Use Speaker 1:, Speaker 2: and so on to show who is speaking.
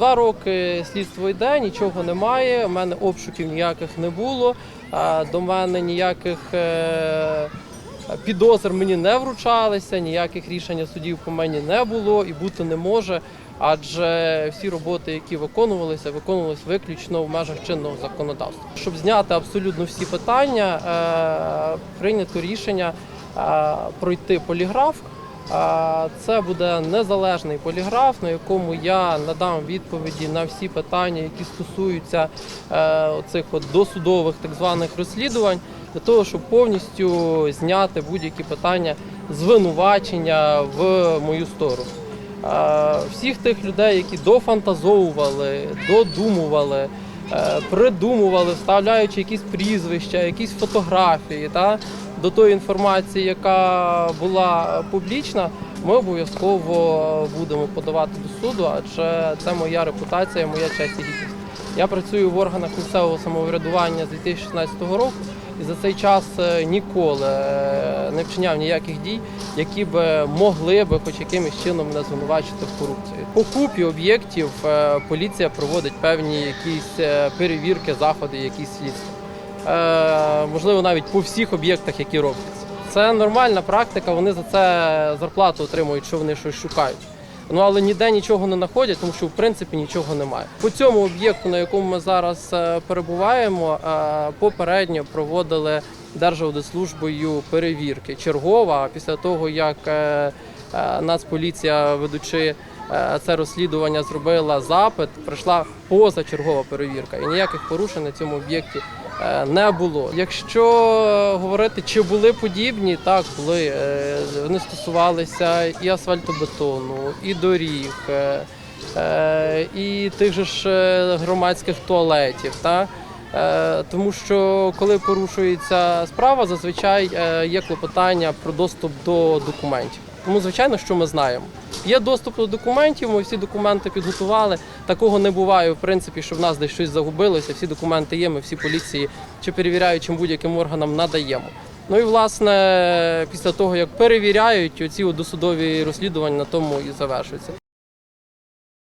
Speaker 1: Два роки слідство йде, нічого немає. У мене обшуків ніяких не було. До мене ніяких е, підозр мені не вручалися, ніяких рішень судів по мені не було і бути не може. Адже всі роботи, які виконувалися, виконувалися виключно в межах чинного законодавства. Щоб зняти абсолютно всі питання, е, прийнято рішення е, пройти поліграф. Це буде незалежний поліграф, на якому я надам відповіді на всі питання, які стосуються е, оцих от досудових так званих розслідувань, для того, щоб повністю зняти будь-які питання звинувачення в мою сторону. Е, Всіх тих людей, які дофантазовували, додумували, е, придумували, вставляючи якісь прізвища, якісь фотографії та, до тої інформації, яка була публічна, ми обов'язково будемо подавати до суду, адже це моя репутація, моя честь і гідність. Я працюю в органах місцевого самоврядування з 2016 року і за цей час е, ніколи е, не вчиняв ніяких дій, які б могли би хоч якимось чином мене звинувачити в корупції. По купі об'єктів е, поліція проводить певні якісь е, перевірки, заходи, якісь слідства. Е, Можливо, навіть по всіх об'єктах, які робляться. Це нормальна практика. Вони за це зарплату отримують, що вони щось шукають. Ну але ніде нічого не знаходять, тому що в принципі нічого немає. По цьому об'єкту, на якому ми зараз е, перебуваємо, е, попередньо проводили Держаудитслужбою перевірки чергова. Після того як е, Нацполіція, ведучи це розслідування, зробила запит, прийшла позачергова перевірка, і ніяких порушень на цьому об'єкті е, не було. Якщо говорити, чи були подібні, так були. Е, Вони стосувалися і асфальтобетону, і доріг, е, е, і тих же ж е, громадських туалетів. Та? Е, Тому що коли порушується справа, зазвичай е, є клопотання про доступ до документів. Тому, звичайно, що ми знаємо. Є доступ до документів, ми всі документи підготували. Такого не буває, в принципі, що в нас десь щось загубилося. Всі документи є, ми всі поліції чи перевіряючим будь-яким органам надаємо. Ну і власне, після того як перевіряють, оці досудові розслідування на тому і завершуються.